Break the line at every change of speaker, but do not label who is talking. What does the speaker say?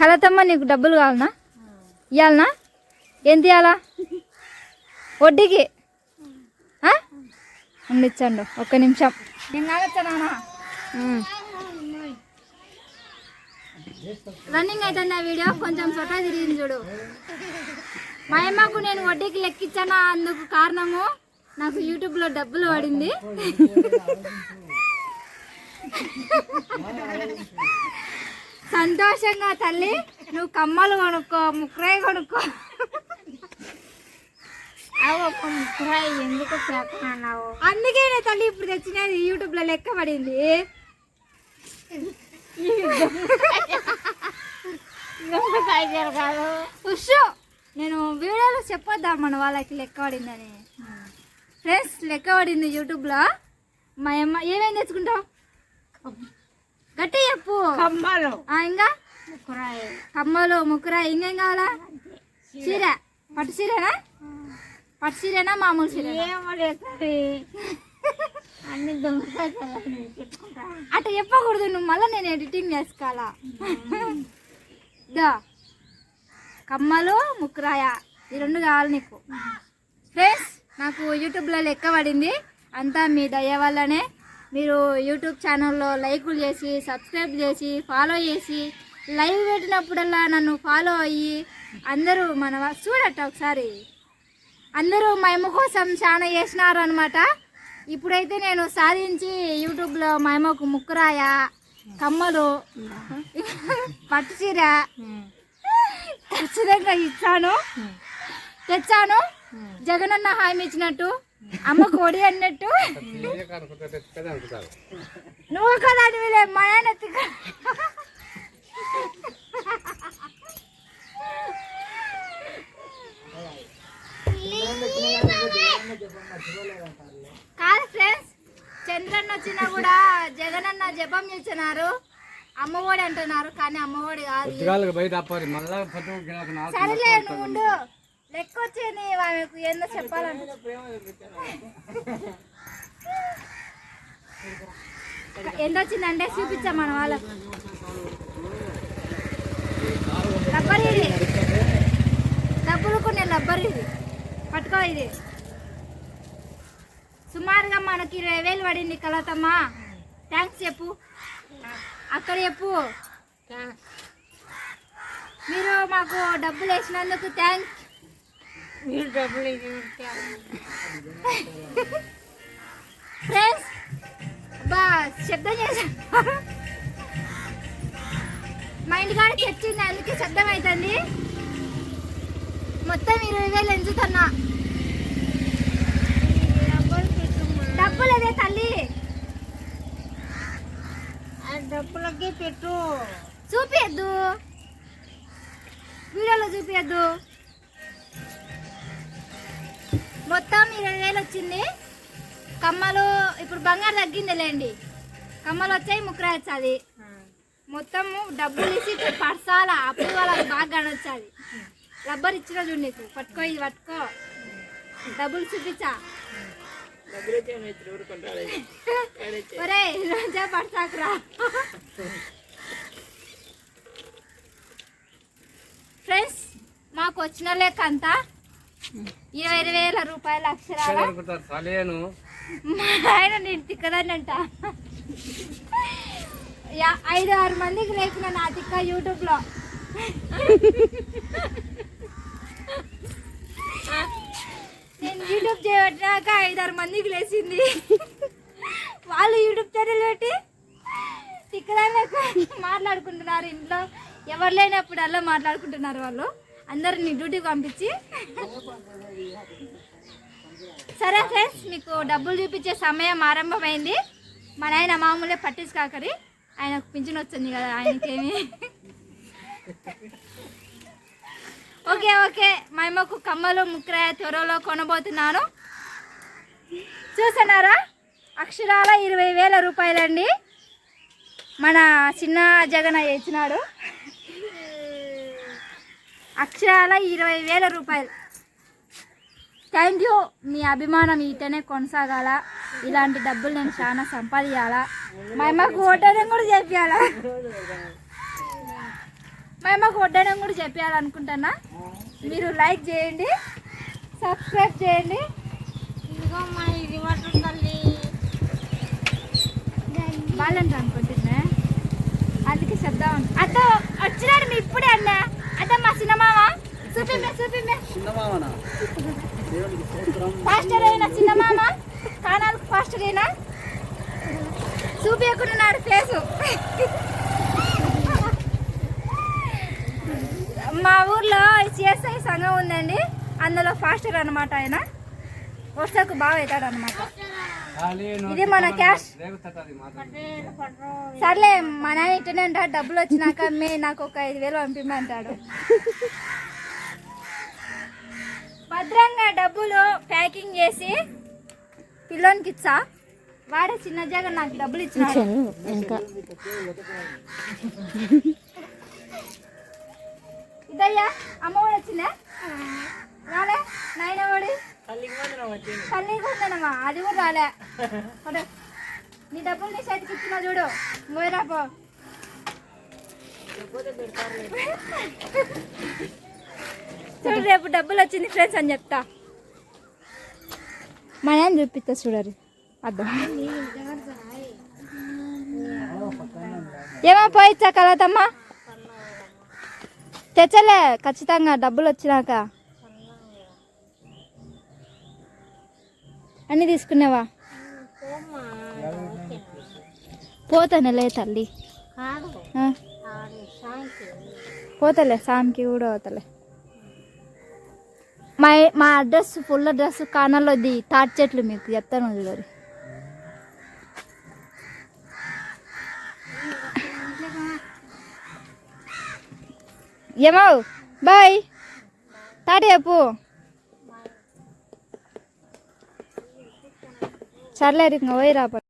కలతమ్మ నీకు డబ్బులు కావాలనా? ఇవ్వాలనా ఎంత ఇవ్వాలా వడ్డీకి? ఉండిచ్చండు ఒక్క నిమిషం. నేను కావచ్చానా రన్నింగ్ అవుతుంది ఆ వీడియో కొంచెం సొటా తిరిగింది చూడు. మా అమ్మకు నేను వడ్డీకి లెక్కించానా అందుకు కారణము నాకు యూట్యూబ్లో డబ్బులు పడింది. సంతోషంగా తల్లి. నువ్వు కమ్మలు కొనుక్కో ముక్కరాయి కొనుక్కో.
అవు ఒక ముక్కరాయి ఎందుకు చేస్తున్నావు?
అందుకే తల్లి ఇప్పుడు తెచ్చినది యూట్యూబ్లో లెక్క పడింది. ఉష్ నేను వీడియోలో చెప్పొద్దా మన వాళ్ళకి లెక్క పడిందని. ఫ్రెండ్స్ లెక్క పడింది యూట్యూబ్లో. మా అమ్మ ఏమేం తెచ్చుకుంటావు? గట్టి చెప్పు.
కమ్మలు.
ఆ, ఇంకా?
ముక్కరాయి.
కమ్మలు ముక్కురా ఇంకేం కావాలా? చీర. పట్టు చీరేనా? పట్టు చీరేనా మామూలు చీర అట్లా చెప్పకూడదు నువ్వు మళ్ళీ నేను ఎడిటింగ్ చేసుకోవాలా? దా కమ్మలు ముక్కురాయ. ఈ రెండు కావాలి నీకు. ఫ్రెండ్స్ నాకు యూట్యూబ్లో లెక్క పడింది. అంతా మీ దయ వల్లనే మీరు యూట్యూబ్ ఛానల్లో లైకులు చేసి సబ్స్క్రైబ్ చేసి ఫాలో చేసి లైవ్ పెట్టినప్పుడల్లా నన్ను ఫాలో అయ్యి అందరూ మన చూడట ఒకసారి. అందరూ మేము కోసం చాలా చేసినారు అనమాట ఇప్పుడైతే నేను సాధించి యూట్యూబ్లో మేమకు ముక్కురాయ కమ్మలు పట్టు చీర ఖచ్చితంగా ఇచ్చాను. తెచ్చాను. జగనన్న హామీ ఇచ్చినట్టు. అమ్మ కోడి అన్నట్టు. నువ్వు కదా మా కాదు ఫ్రెండ్స్ చంద్రన్న వచ్చినా కూడా జగనన్న జపం చేస్తున్నారు. అమ్మఒడి అంటున్నారు కానీ అమ్మఒడి కాదు. సరేలే నువ్వు లెక్క వచ్చేది ఆమెకు ఏందో చెప్పాలంట. ఎంత వచ్చిందంటే చూపించాం మన వాళ్ళకు. రబ్బర్ ఇది. డబ్బులు కొన్ని రబ్బర్ ఇది. పట్టుకో ఇది. సుమారుగా మనకి ఇరవై వేలు పడింది కలతమ్మా. థ్యాంక్స్ చెప్పు. అక్కడ చెప్పు. మీరు మాకు డబ్బులు వేసినందుకు థ్యాంక్స్ ఫ్రెండ్స్ బా శబ్దం చేశారు మా ఇంటికాడ చచ్చింది అందుకే శబ్దం అవుతుంది. మొత్తం ఇరవై వేలు ఎంచుతున్నా
డబ్బులు
అదే తల్లి.
డబ్బులకి పెట్టు.
చూపియద్దు. వీడియోలో చూపియద్దు. మొత్తం ఇరవై వేలు వచ్చింది. కమ్మలు ఇప్పుడు బంగారు తగ్గిందిలేండి. కమ్మలు వచ్చాయి ముక్కరా వచ్చాది మొత్తము డబ్బులు ఇచ్చి పర్సాల అప్పుడు వాళ్ళకి బాగా కనొచ్చాది రబ్బర్ ఇచ్చిన చూడు నీకు. పట్టుకో ఇది పట్టుకో. డబ్బులు చూపించా. ఒరే రోజా పడతాకురా ఫ్రెండ్స్ మాకు వచ్చిన లెక్క అంతా. ఇరవై వేల రూపాయల అక్షరాల. ఆయన నేను తిక్కదాన్నంట యా- ఐదు ఆరు మందికి లేచిన నా తిక్క యూట్యూబ్లో. నేను యూట్యూబ్ చేయబట్టినాక ఐదారు మందికి లేచింది. వాళ్ళు యూట్యూబ్ ఛానల్ పెట్టి తిక్కదాన్లకు మాట్లాడుకుంటున్నారు ఇంట్లో. ఎవరు లేనప్పుడు అలా మాట్లాడుకుంటున్నారు వాళ్ళు. అందరిని డ్యూటీకి పంపించి. సరే ఫ్రెండ్స్ మీకు డబ్బులు చూపించే సమయం ఆరంభమైంది. మా నాయన మామూలే పట్టించుకాకరి ఆయనకు పింఛన్ వచ్చింది కదా ఆయనకేమి? Okay okay. మా అమ్మకు కమ్మలు ముక్కరాయ త్వరలో కొనబోతున్నాను. చూస్తున్నారా? అక్షరాల ఇరవై వేల రూపాయలండి. మన చిన్న జగన్ ఇచ్చినాడు. అక్షరాల ఇరవై వేల రూపాయలు. థ్యాంక్ యూ మీ అభిమానం ఇటనే కొనసాగాల. ఇలాంటి డబ్బులు నేను చాలా సంపాదించాలా మా అమ్మకు ఓటర్ని కూడా చేపియాలా మా అమ్మకు వడ్డనం కూడా చెప్పాలనుకుంటున్నా. మీరు లైక్ చేయండి సబ్స్క్రైబ్ చేయండి. బాగాలంట అనుకుంటున్నా అందుకే చెప్దాం. అత్త వచ్చినాడు మీ ఇప్పుడే అన్న. అత్త మా సినిమామ చూపిమే చూపిమే ఫాస్టర్ అయినా సినిమామ కానాలకు ఫాస్టర్ అయినా. చూపించకున్నాడు ఫేసు మా ఊర్లో సిఎస్ఐ సంఘం ఉందండి. అందులో ఫాస్టర్ అనమాట ఆయన. వర్షకు బాగా అవుతాడు అనమాట ఇది మన క్యాష్. సర్లే మా నాన్న ఇట్టనే అంటాడు డబ్బులు వచ్చినాక మే నాకు ఒక ఐదు వేలు పంపిమంటాడు భద్రంగా డబ్బులు ప్యాకింగ్ చేసి పిల్లోనికి ఇచ్చా? వాడే చిన్న జాగా నాకు డబ్బులు ఇచ్చినాడు
ఇంకా.
ఇదయ్యా అమ్మఒడి వచ్చిందా? రాలే నాయన వాడి తల్లి అది కూడా రాలే. నీ డబ్బులు నీ చేతికి ఇచ్చిన చూడు. మోయరాపో పో. చూడు రేపు డబ్బులు వచ్చింది ఫ్రెండ్స్ అని చెప్తా. మా నాన్న చూపిస్తా చూడరు. అర్థం. ఏమో పోయిచ్చా కలదమ్మా తెచ్చలే ఖచ్చితంగా డబ్బులు వచ్చినాక. అన్నీ తీసుకున్నావా? పోతానులే తల్లి. పోతలే సామ్కి కూడా పోతలే. మా మా అడ్రస్ ఫుల్ అడ్రస్ కానాలోది తాటి చెట్లు మీకు చెప్తాను చూడరు ఏమో బాయ్. తాటి చెప్పు. సర్లే ఇంకా పోయి రాప